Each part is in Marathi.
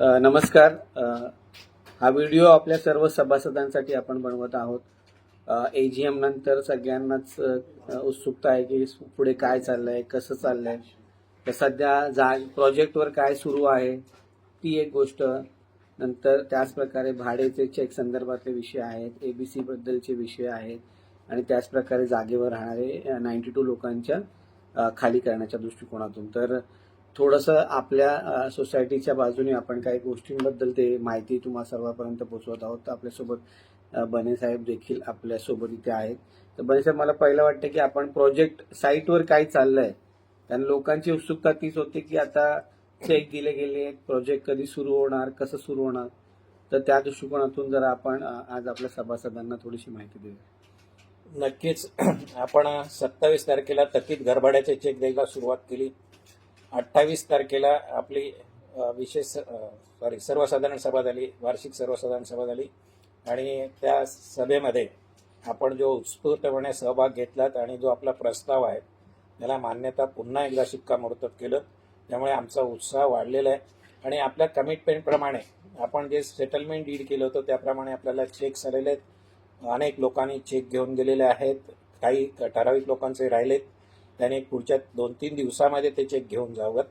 नमस्कार. हा व्हिडिओ आपल्या सर्व सभासदांसाठी आपण बनवत आहोत. ए जी एम नंतर सगळ्यांनाच उत्सुकता आहे की पुढे काय चाललंय कसं चाललंय. तर सध्या जा प्रोजेक्टवर काय सुरू आहे ती एक गोष्ट. नंतर त्याच प्रकारे भाडेचे चेक संदर्भातले विषय आहेत ए बी बद्दलचे विषय आहेत. आणि त्याच प्रकारे जागेवर राहणारे नाईन्टी टू लोकांच्या खाली करण्याच्या दृष्टिकोनातून. तर थोडंसं आपल्या सोसायटीच्या बाजूने आपण काही गोष्टींबद्दल ते माहिती तुम्हा सर्वांपर्यंत पोहोचवत आहोत. तर आपल्यासोबत बने साहेब देखील आपल्यासोबत इथे आहेत. तर बने साहेब मला पहिलं वाटतं की आपण प्रोजेक्ट साईटवर काय चाललंय. कारण लोकांची उत्सुकता तीच होती की आता चेक दिले गेले प्रोजेक्ट कधी सुरू होणार कसं सुरू होणार? तर त्या दृष्टिकोनातून जरा आपण आज आपल्या सभासदांना थोडीशी माहिती देऊ. नक्कीच. आपण सत्तावीस तारखेला थकीत घरभाड्याचे चेक द्यायला सुरुवात केली. अठ्ठावीस तारखेला आपली विशेष सॉरी सर्वसाधारण सभा झाली वार्षिक सर्वसाधारण सभा झाली. आणि त्या सभेमध्ये आपण जो उत्स्फूर्तपणे सहभाग घेतलात आणि जो आपला प्रस्ताव आहे त्याला मान्यता पुन्हा एकदा शिक्कामोर्तब केलं. त्यामुळे आमचा उत्साह वाढलेला आहे. आणि आपल्या कमिटमेंटप्रमाणे आपण जे सेटलमेंट डीड केलं होतं त्याप्रमाणे आपल्याला चेक्स आलेले आहेत. अनेक लोकांनी चेक घेऊन गेलेले आहेत. काही ठराविक लोकांचे राहिलेत. त्याने पुढच्या दोन तीन दिवसामध्ये ते चेक घेऊन जावं.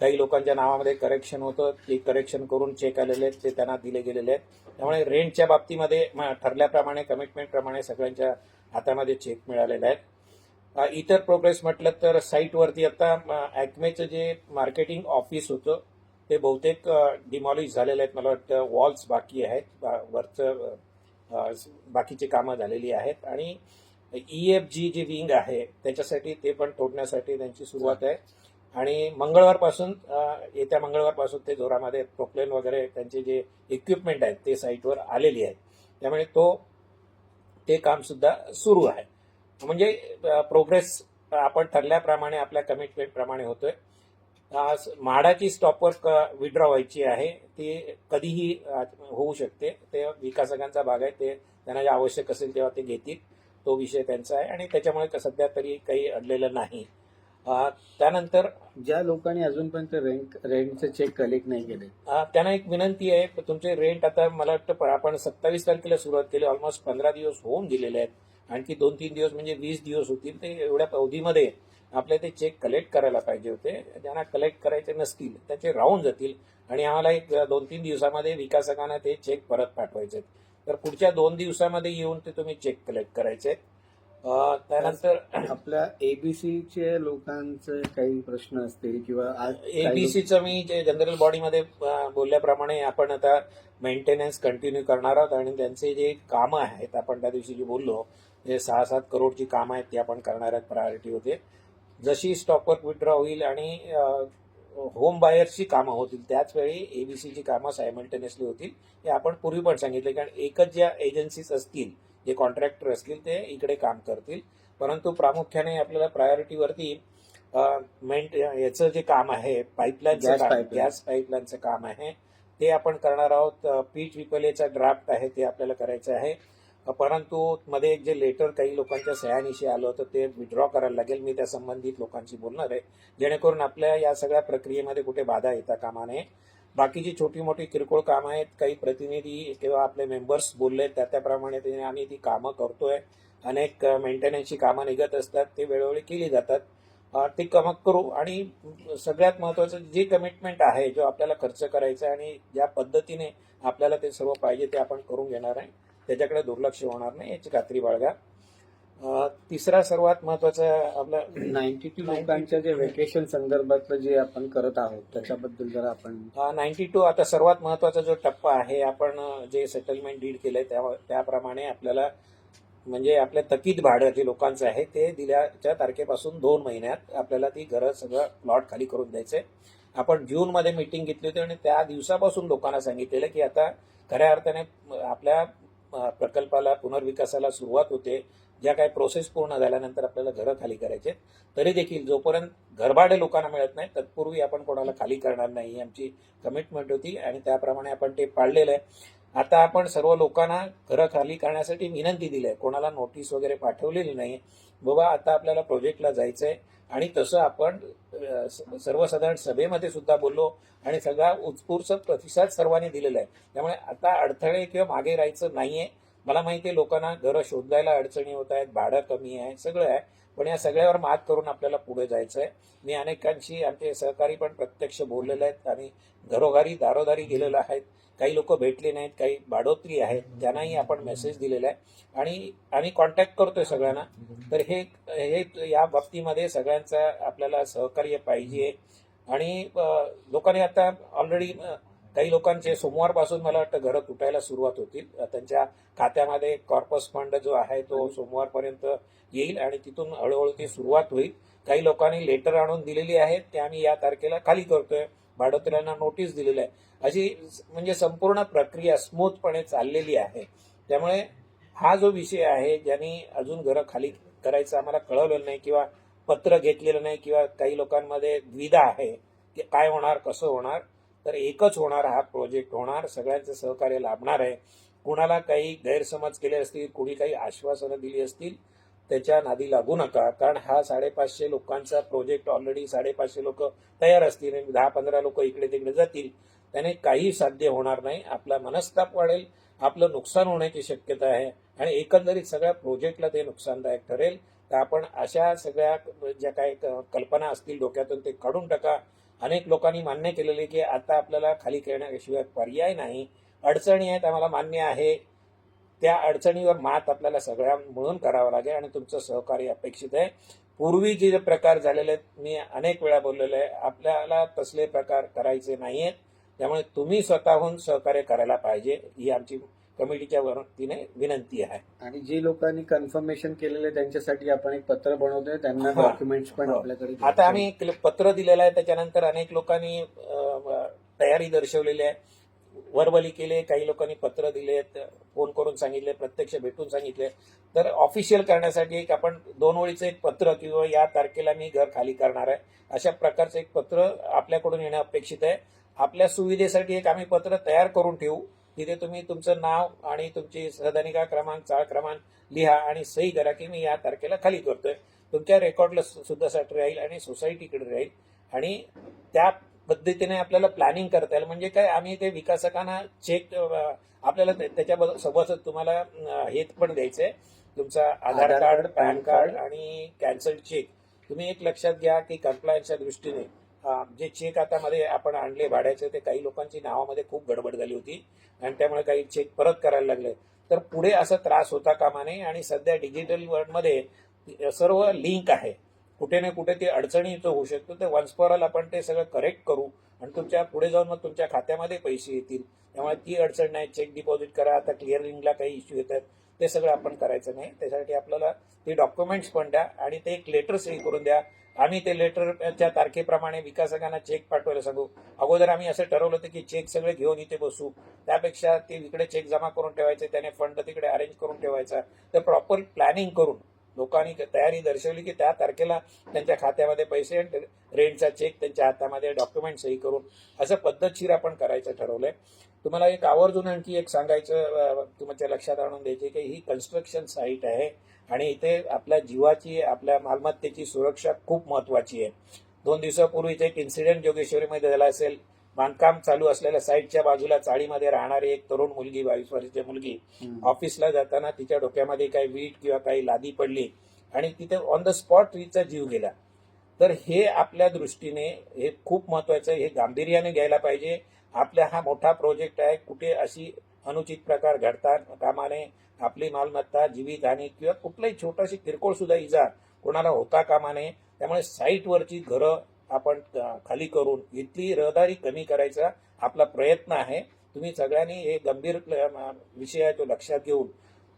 काही लोकांच्या नावामध्ये करेक्शन होतं. ते करेक्शन करून चेक आलेले आहेत. ते त्यांना दिले गेलेले आहेत. त्यामुळे रेंटच्या बाबतीमध्ये ठरल्याप्रमाणे कमिटमेंटप्रमाणे सगळ्यांच्या हातामध्ये चेक मिळालेले आहेत. इतर प्रोग्रेस म्हटलं तर साईटवरती आता ॲक्मेचं जे मार्केटिंग ऑफिस होतं ते बहुतेक डिमॉलिश झालेले आहेत. मला वाटतं वॉल्स बाकी आहेत. बा- वरचं बाकीची कामं झालेली आहेत. आणि E F G G wing आहे त्याच्यासाठी ते पण तोडण्यासाठी त्यांची सुरुवात आहे. आणि मंगळवारपासून येत्या मंगळवारपासून ते जोरामध्ये प्रोक्लेन वगैरे त्यांचे जे इक्विपमेंट आहेत ते साईटवर आलेली आहेत. त्यामुळे तो ते कामसुद्धा सुरू आहे. म्हणजे प्रोग्रेस आपण ठरल्याप्रमाणे आपल्या कमिटमेंटप्रमाणे होतोय. म्हाडाची स्टॉपवर विड्रॉ व्हायची आहे. ती कधीही होऊ शकते. ते विकासकांचा भाग आहे. ते त्यांना जे आवश्यक असेल तेव्हा ते घेतील. तो विषय त्यांचा आहे आणि त्याच्यामुळे सध्या तरी काही अडलेलं नाही. त्यानंतर ज्या लोकांनी अजूनपर्यंत रेंट रेंटचे चेक कलेक्ट नाही केले. त्यांना एक विनंती आहे तुमचे रेंट आता मला वाटतं आपण सत्तावीस तारखेला सुरुवात केली ऑलमोस्ट पंधरा दिवस होऊन गेलेले आहेत. आणखी दोन तीन दिवस म्हणजे वीस दिवस होतील. ते एवढ्या अवधीमध्ये आपले ते चेक कलेक्ट करायला पाहिजे होते. ज्यांना कलेक्ट करायचे नसतील त्याचे राहून जातील. आणि आम्हाला एक दोन तीन दिवसामध्ये विकासकांना ते चेक परत पाठवायचे आहेत. तर पुढच्या दोन दिवसामध्ये येऊन ते तुम्ही चेक कलेक्ट करायचे त्यानंतर आपल्या एबीसीचे लोकांचे काही प्रश्न असतील किंवा एबीसीचं मी जे जनरल बॉडीमध्ये बोलल्याप्रमाणे आपण आता मेंटेनन्स कंटिन्यू करणार आहोत आणि त्यांचे जे कामं आहेत आपण त्या दिवशी जे बोललो जे सहा सात करोडची कामं आहेत ती आपण करणार आहेत प्रायोरिटी होते जशी स्टॉकवर विड्रॉ होईल आणि होम बायर्सची कामं होतील. त्याच वेळी एबीसीची कामं सायमल्टेनियसली होतील. हे आपण पूर्वी पण सांगितले कारण एकच ज्या एजन्सीज असतील जे कॉन्ट्रॅक्टर असतील ते इकडे काम करतील. परंतु प्रामुख्याने आपल्याला प्रायोरिटीवरती मेंट याचं जे काम आहे पाईपलाईनचं. गॅस पाईपलाईनचं काम आहे. ते आपण करणार आहोत पीठ विपलेचा ड्राफ्ट आहे ते आपल्याला करायचं आहे. परंतु मध्ये एक जे लेटर काही लोकांच्या सह्यानिशी आलं होतं ते विड्रॉ करायला लागेल. मी त्या संबंधित लोकांशी बोलणार आहे. जेणेकरून आपल्या या सगळ्या प्रक्रियेमध्ये कुठे बाधा येता कामा नये. बाकीची छोटी मोठी किरकोळ कामं आहेत. काही प्रतिनिधी किंवा आपले मेंबर्स बोलले त्या त्याप्रमाणे ते आम्ही ती कामं करतोय. अनेक मेंटेनन्सची कामं निघत असतात. ते वेळोवेळी केली जातात. ती ते करू आणि सगळ्यात महत्त्वाचं जे कमिटमेंट आहे जो आपल्याला खर्च करायचा आहे आणि ज्या पद्धतीने आपल्याला ते सर्व पाहिजे ते आपण करून घेणार आहे. त्याच्याकडे दुर्लक्ष होणार नाही याची खात्री बाळगा. तिसरा सर्वात महत्त्वाचा आपलं नाईन्टी टू लोकांच्या जे वेकेशन संदर्भातलं जे आपण करत आहोत त्याच्याबद्दल जरा आपण नाईन्टी टू आता सर्वात महत्त्वाचा जो टप्पा आहे आपण जे सेटलमेंट डीड केलंय त्या त्याप्रमाणे आपल्याला म्हणजे आपल्या थकीत भाडं जे लोकांचं आहे ते दिल्याच्या तारखेपासून दोन महिन्यात आपल्याला ती घरं सगळं प्लॉट खाली करून द्यायचंय. आपण जूनमध्ये मीटिंग घेतली होती आणि त्या दिवसापासून लोकांना सांगितलेलं की आता खऱ्या अर्थाने आपल्या प्रकल्पाला पुनर्विकासाला सुरुवात होते ज्या काही प्रोसेस पूर्ण झाल्यानंतर आपल्याला घरं खाली करायचे तरी देखील जोपर्यंत घरभाडे लोकांना मिळत नाही तत्पूर्वी आपण कोणाला खाली करणार नाही ही आमची कमिटमेंट होती आणि त्याप्रमाणे आपण ते पाळलेलं आहे. आता आपण सर्व लोकांना घरं खाली करण्यासाठी विनंती दिली आहे. कोणाला नोटीस वगैरे पाठवलेली नाही. बाबा आता आपल्याला प्रोजेक्टला जायचं आहे आणि तसं आपण सर्वसाधारण सभेमध्ये सुद्धा बोललो आणि सगळा उत्स्फूर्त प्रतिसाद सर्वांनी दिलेला आहे. त्यामुळे आता अडथळे किंवा मागे राहायचं नाहीये. मला माहिती आहे लोकांना घरं शोधायला अडचणी होत आहेत भाडं कमी आहे सगळं आहे. पण या सगळ्यावर मात करून आपल्याला पुढे जायचं आहे मी अनेकांशी आमचे सहकारी पण प्रत्यक्ष बोललेले आहेत आणि घरोघरी दारोदारी गेलेलं आहेत. काही लोक भेटले नाहीत काही बाडोत्री आहेत. त्यांनाही आपण मेसेज दिलेला आहे. आणि आम्ही कॉन्टॅक्ट करतोय सगळ्यांना. तर हे हे या बाबतीमध्ये सगळ्यांचा आपल्याला सहकार्य पाहिजे. आणि लोकांनी आता ऑलरेडी काही लोकांचे सोमवारपासून मला वाटतं घरं तुटायला सुरुवात होतील. त्यांच्या खात्यामध्ये कॉर्पस फंड जो आहे तो सोमवारपर्यंत येईल आणि तिथून हळूहळू ती सुरुवात होईल. काही लोकांनी लेटर आणून दिलेली आहेत ते आम्ही या तारखेला खाली करतोय. भाडोत्र्यांना नोटीस दिलेलं आहे. अशी म्हणजे संपूर्ण प्रक्रिया स्मूथपणे चाललेली आहे. त्यामुळे हा जो विषय आहे ज्यांनी अजून घरं खाली करायचं आम्हाला कळवलेलं नाही किंवा पत्र घेतलेलं नाही किंवा काही लोकांमध्ये द्विधा आहे की काय होणार कसं होणार तर एकच होणार हा प्रोजेक्ट होणार सगळ्यांचं सहकार्य लाभणार आहे. कुणाला काही गैरसमज केले असतील कुणी काही आश्वासनं दिली असतील त्याच्या नादी लागू नका. कारण हा साडेपाचशे लोकांचा प्रोजेक्ट ऑलरेडी साडेपाचशे लोक तयार असतील आणि दहा पंधरा लोक इकडे तिकडे जातील. त्याने काही साध्य होणार नाही. आपला मनस्ताप वाढेल आपलं नुकसान होण्याची शक्यता आहे आणि एकंदरीत सगळ्या प्रोजेक्टला ते नुकसानदायक ठरेल. तर आपण अशा सगळ्या ज्या काही क- कल्पना असतील डोक्यातून ते काढून टाका. अनेक लोकांनी मान्य केलेले की आता आपल्याला खाली खेळण्याशिवाय पर्याय नाही. अडचणी आहेत आम्हाला मान्य आहे. त्या अडचणीवर मात आपल्याला सगळ्या मिळून करावं लागेल आणि तुमचं सहकार्य अपेक्षित आहे. पूर्वी जे प्रकार झालेले आहेत मी अनेक वेळा बोललेलो आहे आपल्याला तसले प्रकार करायचे नाही आहेत त्यामुळे तुम्ही स्वतःहून सहकार्य करायला पाहिजे ही आमची कमिटीच्या वतीने विनंती आहे. आणि जे लोकांनी कन्फर्मेशन केलेले त्यांच्यासाठी आपण एक पत्र बनवतोय त्यांना हा. डॉक्युमेंट्स पण हो. आपल्याकडे आता आम्ही एक पत्र दिलेलं आहे त्याच्यानंतर अनेक लोकांनी तयारी दर्शवलेली आहे. वर्बली केले काही लोकांनी पत्र दिले फोन करून सांगितले प्रत्यक्ष भेटून सांगितले. तर ऑफिशियल करण्यासाठी एक आपण दोन ओळीचं एक पत्र किंवा या तारखेला मी घर खाली करणार आहे. अशा प्रकारचं एक पत्र आपल्याकडून येणं अपेक्षित आहे. आपल्या सुविधेसाठी एक आम्ही पत्र तयार करून ठेवू. तिथे तुम्ही तुमचं नाव आणि तुमची सदनिका क्रमांक चाळ क्रमांक लिहा आणि सही करा की मी या तारखेला खाली करतोय तुमच्या रेकॉर्डला सुद्धा साठी राहील आणि सोसायटीकडे राहील. आणि त्या पद्धतीने आपल्याला प्लॅनिंग करता येईल. म्हणजे काय आम्ही ते विकासकांना चेक आपल्याला ते- त्याच्या सोबत तुम्हाला हे पण द्यायचंय. तुमचा आधार कार्ड पॅन कार्ड. आणि कॅन्सल चेक. तुम्ही एक लक्षात घ्या की कम्प्लायन्सच्या दृष्टीने जे चेक आता मध्ये आपण आणले भाड्याचे ते काही लोकांची नावामध्ये खूप गडबड झाली होती. आणि त्यामुळे काही चेक परत करायला लागले. तर पुढे असा त्रास होता कामा नये आणि सध्या डिजिटल वर्ल्डमध्ये सर्व लिंक आहे. कुठे ना कुठे ते अडचणीचं होऊ शकतं. तर वन्स फॉर ऑल आपण ते सगळं करेक्ट करू आणि तुमच्यापुढे जाऊन मग तुमच्या खात्यामध्ये पैसे येतील. त्यामुळे ती अडचण नाही. चेक डिपॉझिट करा. आता क्लिअरिंगला काही इश्यू येतात. ते सगळं आपण करायचं नाही. त्यासाठी आपल्याला ते डॉक्युमेंट्स पण द्या आणि ते एक लेटर सही करून द्या. आम्ही ते लेटरच्या तारखेप्रमाणे विकासकांना चेक पाठवायला सांगू. अगोदर आम्ही असं ठरवलं होतं की चेक सगळे घेऊन इथे बसू. त्यापेक्षा ते इकडे चेक जमा करून ठेवायचे त्याने फंड तिकडे अरेंज करून ठेवायचा. तर प्रॉपर प्लॅनिंग करून लोकांनी तयारी दर्शवली की त्या तारखेला त्यांच्या खात्यामध्ये पैसे रेंटचा चेक त्यांच्या हातामध्ये डॉक्युमेंट सही करून असं पद्धतशीर आपण करायचं ठरवलंय. तुम्हाला एक आवर्जून आणखी एक सांगायचं तुमच्या लक्षात आणून द्यायचे की ही कन्स्ट्रक्शन साईट आहे आणि इथे आपल्या जीवाची आपल्या मालमत्तेची सुरक्षा खूप महत्वाची आहे. दोन दिवसापूर्वीच एक इन्सिडेंट जोगेश्वरीमध्ये झाला असेल. बांधकाम चालू असलेल्या साईटच्या बाजूला चाळीमध्ये राहणारी एक तरुण मुलगी बावीस वर्षाची मुलगी. ऑफिसला जाताना तिच्या डोक्यामध्ये काही वीट किंवा काही लादी पडली आणि तिथे ऑन द स्पॉट तिचा जीव गेला. तर हे आपल्या दृष्टीने हे खूप महत्वाचं आहे. हे गांभीर्याने घ्यायला पाहिजे. आपला हा मोठा प्रोजेक्ट आहे. कुठे अशी अनुचित प्रकार घडतात? कामाने आपली मालमत्ता जीवितहानी किंवा कुठलाही छोटाशी किरकोळ सुद्धा इजा कोणाला होता कामा नये त्यामुळे साईटवरची घरं आपण खाली करून इथली रहदारी कमी करायचा आपला प्रयत्न आहे. तुम्ही सगळ्यांनी हे गंभीर विषय आहे तो लक्षात घेऊन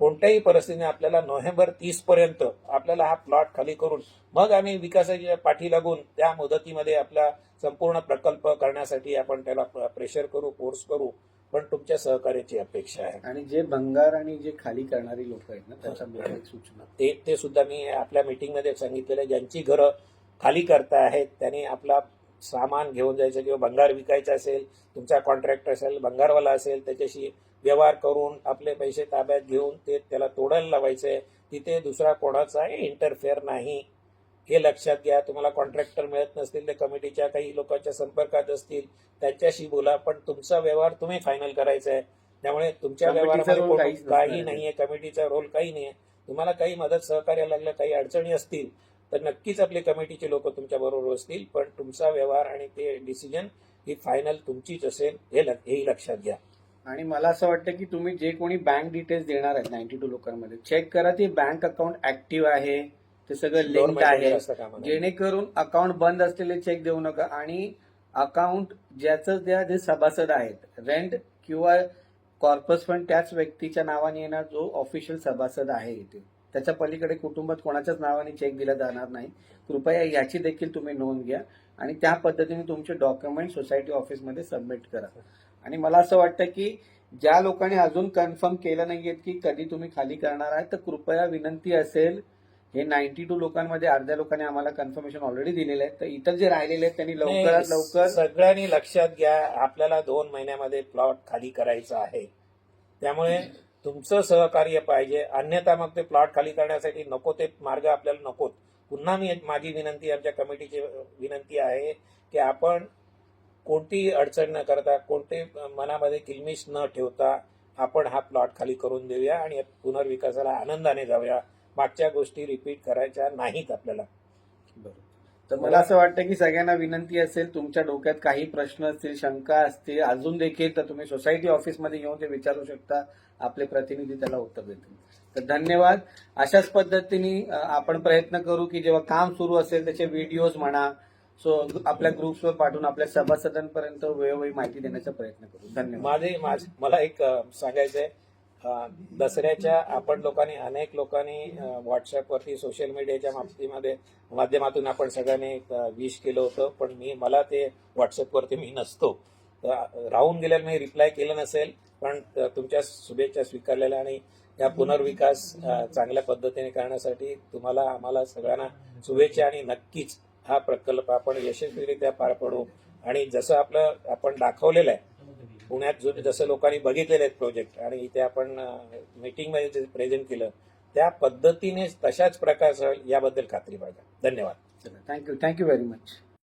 कोणत्याही परिस्थितीने आपल्याला नोव्हेंबर तीस पर्यंत आपल्याला हा प्लॉट खाली करून मग आम्ही विकासाच्या पाठी लागून त्या मुदतीमध्ये आपला संपूर्ण प्रकल्प करण्यासाठी आपण त्याला प्रेशर करू फोर्स करू पण तुमच्या सहकार्याची अपेक्षा आहे. आणि जे भंगार आणि जे खाली करणारी लोक आहेत ना त्याच्यामध्ये एक सूचना. ते ते सुद्धा मी आपल्या मीटिंगमध्ये सांगितलेलं आहे. ज्यांची घरं खाली करता आहेत त्यांनी आपला सामान घेऊन जायचं किंवा भंगार विकायचं असेल तुमचा कॉन्ट्रॅक्ट असेल भंगारवाला असेल त्याच्याशी व्यवहार करून आपले पैसे ताब्यात घेऊन ते त्याला तोडायला लावायचे तिथे दुसरा कोणाचा इंटरफेअर नाही. हे लक्षात घ्या तुम्हाला कॉन्ट्रॅक्टर मिळत नसतील ते कमिटीच्या काही लोकांच्या संपर्कात असतील त्यांच्याशी बोला पण तुमचा व्यवहार तुम्ही फायनल करायचा आहे त्यामुळे तुमच्या व्यवहारामध्ये काही आहे. नाहीये कमिटीचा रोल काही नाहीये. तुम्हाला काही मदत सहकार्य लागलं काही अडचणी असतील तर नक्कीच आपली कमिटीचे लोक तुमच्या बरोबर असतील पण तुमचा व्यवहार आणि ते डिसिजन ही फायनल तुमचीच असेल हे लक्षात घ्या. आणि मला असं वाटतं की तुम्ही जे कोणी बँक डिटेल्स देणार आहेत नाईन्टी टू लोकांमध्ये चेक करा ते बँक अकाउंट ऍक्टिव्ह आहे ते सगळं लिंक आहे. जेणेकरून अकाउंट बंद असलेले चेक देऊ नका आणि अकाउंट ज्याचं त्या जे सभासद आहेत रेंट किंवा कॉर्पस फंड त्याच व्यक्तीच्या नावाने येणार जो ऑफिशियल सभासद आहे इथे. त्याच्या पलीकडे कुटुंबात कोणाच्याच नावाने चेक दिला जाणार नाही. कृपया याची देखील तुम्ही नोंद घ्या आणि त्या पद्धतीने तुमचे डॉक्युमेंट सोसायटी ऑफिसमध्ये सबमिट करा. आणि मला असं वाटतं की ज्या लोकांनी अजून कन्फर्म केलं नाहीये की कधी तुम्ही खाली करणार आहे तर कृपया विनंती असेल हे नाईन्टी टू लोकांमध्ये अर्ध्या लोकांनी आम्हाला कन्फर्मेशन ऑलरेडी दिलेलं आहे तर इतर जे राहिलेले आहेत त्यांनी लवकरात लवकर सगळ्यांनी लक्षात घ्या आपल्याला दोन महिन्यामध्ये प्लॉट खाली करायचा आहे. त्यामुळे तुमचं सहकार्य पाहिजे. अन्यथा मग ते प्लॉट खाली करण्यासाठी नको ते मार्ग आपल्याला नकोत. पुन्हा मी माझी विनंती आमच्या कमिटीची विनंती आहे की आपण कोणतीही अडचण न करता कोणते मनामध्ये किलमिश न ठेवता आपण हा प्लॉट खाली करून देऊया आणि या पुनर्विकासाला आनंदाने जाऊया. मागच्या गोष्टी रिपीट करायच्या नाहीत आपल्याला. तर मला असं वाटतं की सगळ्यांना विनंती असेल तुमच्या डोक्यात काही प्रश्न असतील शंका असतील अजून देखील तर तुम्ही सोसायटी ऑफिसमध्ये येऊन ते विचारू शकता. आपले प्रतिनिधी त्याला उत्तर देतील. तर धन्यवाद. अशाच पद्धतीने आपण प्रयत्न करू की जेव्हा काम सुरू असेल त्याचे व्हिडिओज म्हणा सो आपल्या ग्रुप्सवर पाठवून आपल्या सभासदांपर्यंत वेळोवेळी माहिती देण्याचा प्रयत्न करू. धन्यवाद. माझे मला एक अ, सांगायचंय. अ, दसऱ्याच्या आपण लोकांनी अनेक लोकांनी व्हॉट्सअपवरती सोशल मीडियाच्या बाबतीमध्ये माध्यमातून आपण सगळ्यांनी विश केलं होतं. पण मी मला ते व्हॉट्सअपवरती मी नसतो. तर राहून गेल्याला मी रिप्लाय केलं नसेल पण तुमच्या शुभेच्छा स्वीकारलेल्या आणि या पुनर्विकास चांगल्या पद्धतीने करण्यासाठी तुम्हाला आम्हाला सगळ्यांना शुभेच्छा आणि नक्कीच हा प्रकल्प आपण यशस्वीरित्या पार पडू. आणि जसं आपलं आपण दाखवलेलं आहे पुण्यात जुने जसं लोकांनी बघितलेले आहेत प्रोजेक्ट आणि इथे आपण मीटिंगमध्ये जे प्रेझेंट केलं त्या पद्धतीने तशाच प्रकारचं याबद्दल खात्री बाळगा धन्यवाद. Thank you thank you very much